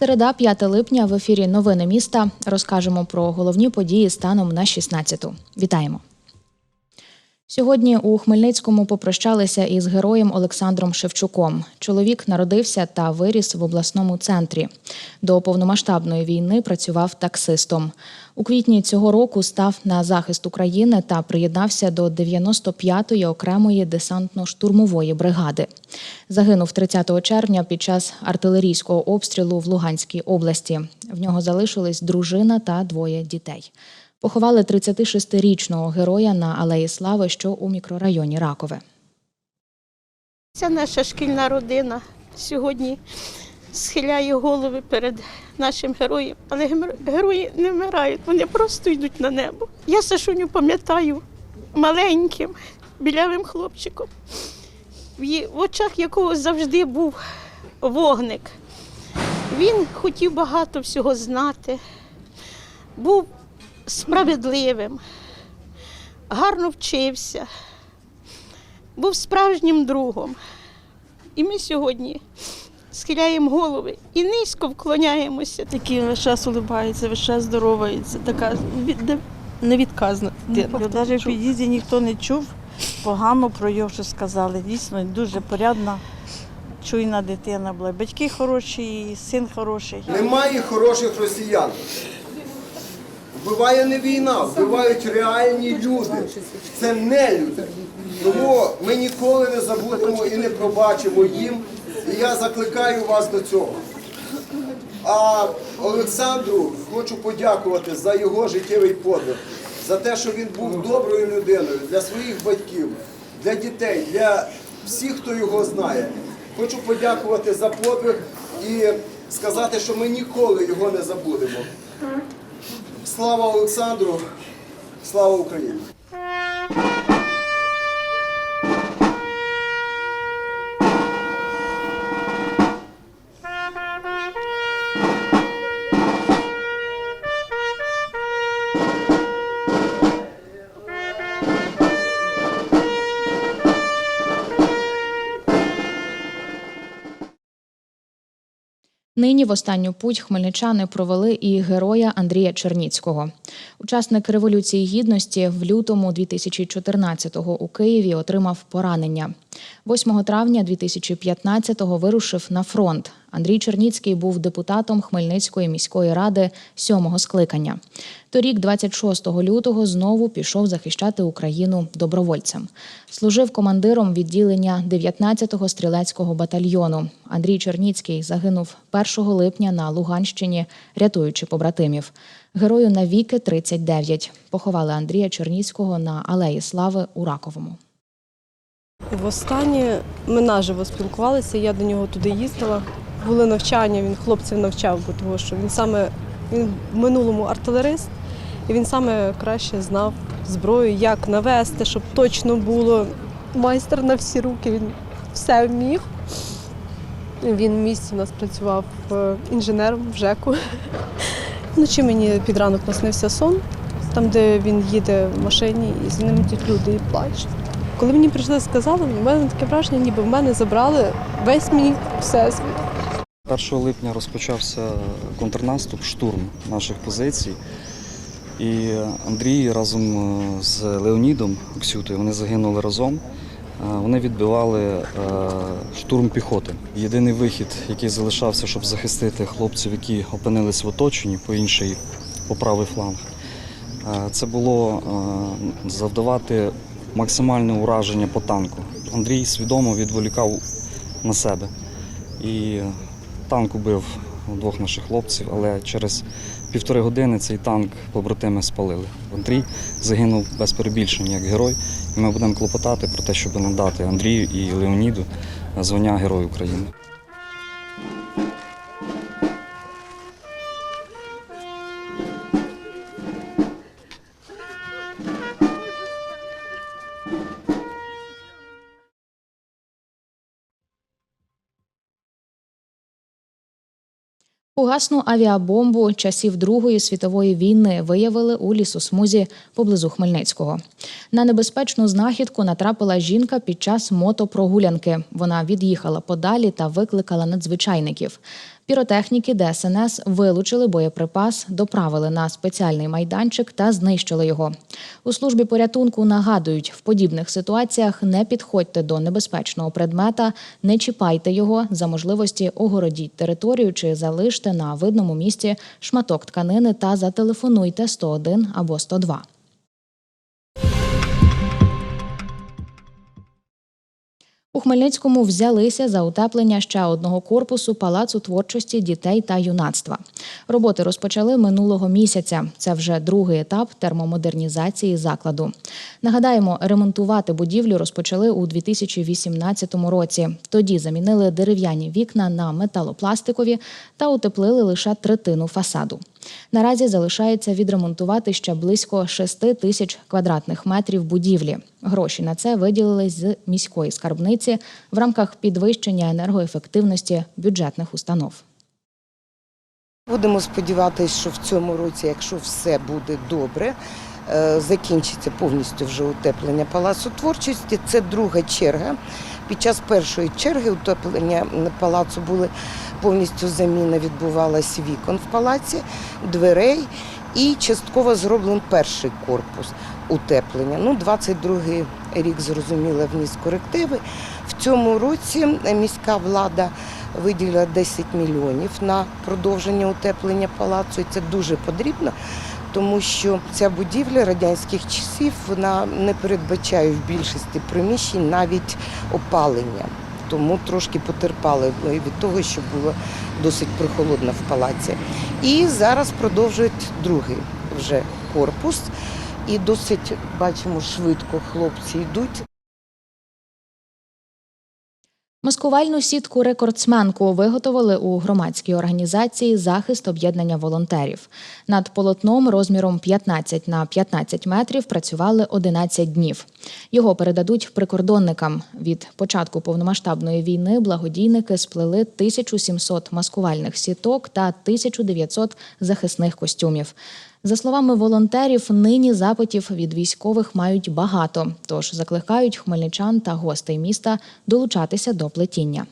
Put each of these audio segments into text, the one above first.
Середа, 5 липня в ефірі Новини міста розкажемо про головні події станом на 16-ту. Вітаємо. Сьогодні у Хмельницькому попрощалися із героєм Олександром Шевчуком. Чоловік народився та виріс в обласному центрі. До повномасштабної війни працював таксистом. У квітні цього року став на захист України та приєднався до 95-ї окремої десантно-штурмової бригади. Загинув 30 червня під час артилерійського обстрілу в Луганській області. В нього залишились дружина та двоє дітей. Поховали 36-річного героя на Алеї Слави, що у мікрорайоні Ракове. Ця наша шкільна родина сьогодні схиляє голови перед нашим героєм, але герої не вмирають, вони просто йдуть на небо. Я Сашуню пам'ятаю маленьким, білявим хлопчиком, в очах якого завжди був вогник. Він хотів багато всього знати, був справедливим, гарно вчився був справжнім другом. І ми сьогодні схиляємо голови і низько вклоняємося. Такий весь час улибається, весь час здоровається, така від- невідказна дитина. Навіть в під'їзді ніхто не чув, погано про його що сказали. Дійсно, дуже порядна, чуйна дитина була. Батьки хороші, і син хороший. Немає хороших росіян. Вбиває не війна, вбивають реальні люди. Це не люди. Тому ми ніколи не забудемо і не пробачимо їм. І я закликаю вас до цього. А Олександру хочу подякувати за його життєвий подвиг, за те, що він був доброю людиною для своїх батьків, для дітей, для всіх, хто його знає. Хочу подякувати за подвиг і сказати, що ми ніколи його не забудемо. Слава Олександру, слава Україні! Нині в останню путь хмельничани провели і героя Андрія Черніцького. Учасник Революції Гідності в лютому 2014-го у Києві отримав поранення. 8 травня 2015-го вирушив на фронт. Андрій Черніцький був депутатом Хмельницької міської ради сьомого скликання. Торік, 26 лютого, знову пішов захищати Україну добровольцем. Служив командиром відділення 19-го стрілецького батальйону. Андрій Черніцький загинув 1 липня на Луганщині, рятуючи побратимів. Герою навіки 39. Поховали Андрія Черніцького на Алеї Слави у Раковому. Востаннє ми наживо спілкувалися, я до нього туди їздила. Були навчання, він хлопців навчав, бо того, що він саме він в минулому артилерист, і він саме краще знав зброю, як навести, щоб точно було. Майстер на всі руки, він все вмів. Він в місті у нас працював е, інженером в ЖЕКу. Вночі мені під ранок наснився сон, там, де він їде в машині, і за ним йдуть люди і плачуть. Коли мені прийшли сказали, в мене таке враження, ніби в мене забрали весь мій всесвіт. 1 липня розпочався контрнаступ, штурм наших позицій. І Андрій разом е, з Леонідом Ксютою вони загинули разом. Е, Вони відбивали е, штурм піхоти. Єдиний вихід, який залишався, щоб захистити хлопців, які опинились в оточенні по інший, по правий фланг, це було завдавати максимальне ураження по танку. Андрій свідомо відволікав на себе. І танк убив двох наших хлопців, але через півтори години цей танк побратими спалили. Андрій загинув без перебільшення як герой. І ми будемо клопотати про те, щоб надати Андрію і Леоніду звання Герой України. Фугасну авіабомбу часів Другої світової війни виявили у лісосмузі поблизу Хмельницького. На небезпечну знахідку натрапила жінка під час мотопрогулянки. Вона від'їхала подалі та викликала надзвичайників. Піротехніки ДСНС вилучили боєприпас, доправили на спеціальний майданчик та знищили його. У службі порятунку нагадують, в подібних ситуаціях не підходьте до небезпечного предмета, не чіпайте його за можливості огородіть територію чи залиште на видному місці шматок тканини та зателефонуйте 101 або 102. У Хмельницькому взялися за утеплення ще одного корпусу палацу творчості дітей та юнацтва. Роботи розпочали минулого місяця. Це вже другий етап термомодернізації закладу. Нагадаємо, ремонтувати будівлю розпочали у 2018 році. Тоді замінили дерев'яні вікна на металопластикові та утеплили лише третину фасаду. Наразі залишається відремонтувати ще близько 6 тисяч квадратних метрів будівлі. Гроші на це виділили з міської скарбниці в рамках підвищення енергоефективності бюджетних установ. Будемо сподіватися, що в цьому році, якщо все буде добре, е, закінчиться повністю вже утеплення палацу творчості. Це друга черга. Під час першої черги утеплення палацу були повністю заміна відбувалась вікон в палаці, дверей і частково зроблений перший корпус утеплення. Ну, 22-й рік зрозуміло вніс корективи. В цьому році міська влада виділила 10 мільйонів на продовження утеплення палацу. І це дуже потрібно, тому що ця будівля радянських часів вона не передбачає в більшості приміщень навіть опалення. Тому трошки потерпали від того, що було досить прохолодно в палаці. І зараз продовжують другий вже корпус. І досить бачимо швидко хлопці йдуть. Маскувальну сітку рекордсменку виготовили у громадській організації Захист об'єднання волонтерів. Над полотном розміром 15 на 15 метрів працювали 11 днів. Його передадуть прикордонникам. Від початку повномасштабної війни благодійники сплели 1700 маскувальних сіток та 1900 захисних костюмів. За словами волонтерів, нині запитів від військових мають багато, тож закликають хмельничан та гостей міста долучатися до плетіння.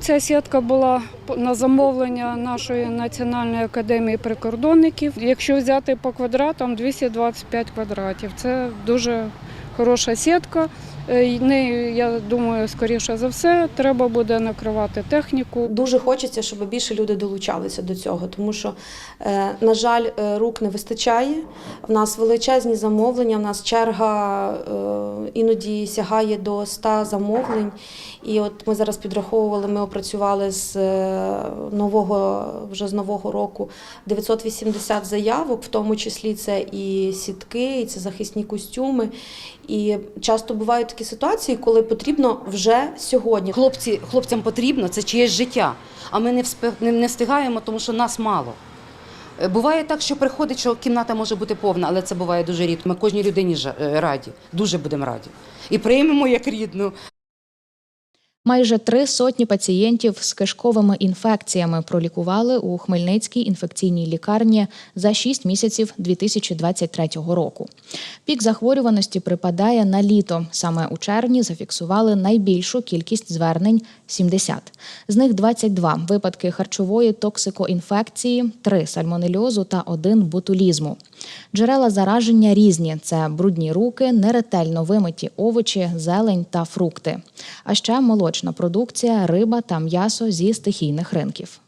Ця сітка була на замовлення нашої національної академії прикордонників. Якщо взяти по квадратам, 225 квадратів. Це дуже хороша сітка. Е, і Нею, я думаю, скоріше за все, треба буде накривати техніку. Дуже хочеться, щоб більше люди долучалися до цього, тому що, е, на жаль, е, рук не вистачає. В нас величезні замовлення, в нас черга іноді сягає до 100 замовлень. І от ми зараз підраховували, ми опрацювали з нового вже з нового року 980 заявок, в тому числі це і сітки, і це захисні костюми. І часто бувають такі ситуації, коли потрібно вже сьогодні. Хлопці, хлопцям потрібно, це чиєсь життя. А ми не, вспи- не, не встигаємо, тому що нас мало. Е, Буває так, що приходить, що кімната може бути повна, але це буває дуже рідко. Ми кожній людині е, раді, дуже будемо раді. І приймемо як рідну. Майже три сотні пацієнтів з кишковими інфекціями пролікували у Хмельницькій інфекційній лікарні за 6 місяців 2023 року. Пік захворюваності припадає на літо. Саме у червні зафіксували найбільшу кількість звернень 70. З них 22 випадки харчової токсикоінфекції, 3 сальмонельозу та 1 ботулізму. Джерела зараження різні: це брудні руки, неретельно вимиті овочі, зелень та фрукти. А ще молочна продукція, риба та м'ясо зі стихійних ринків.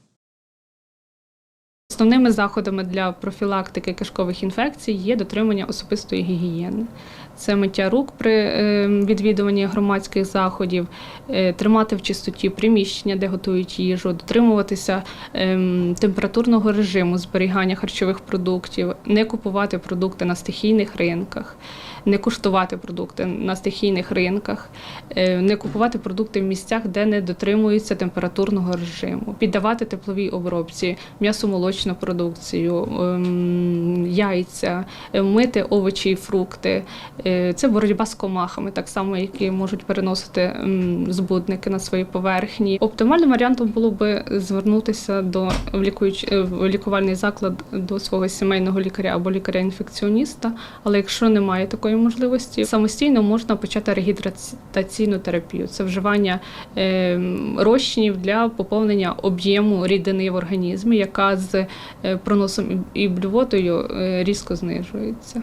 Основними заходами для профілактики кишкових інфекцій є дотримання особистої гігієни. Це миття рук при е, відвідуванні громадських заходів, е, тримати в чистоті приміщення, де готують їжу, дотримуватися ем, температурного режиму зберігання харчових продуктів, не купувати продукти на стихійних ринках, не куштувати продукти на стихійних ринках, е, не купувати продукти в місцях, де не дотримуються температурного режиму, піддавати тепловій обробці, м'ясомолочну продукцію, ем, яйця, е, мити овочі і фрукти, Це боротьба з комахами, так само, які можуть переносити збудники на свої поверхні. Оптимальним варіантом було би звернутися до в лікуюч- е, в лікувальний заклад до свого сімейного лікаря або лікаря-інфекціоніста. Але якщо немає такої можливості, самостійно можна почати регідратаційну терапію. Це вживання е, розчинів для поповнення об'єму рідини в організмі, яка з е, проносом і блювотою різко знижується.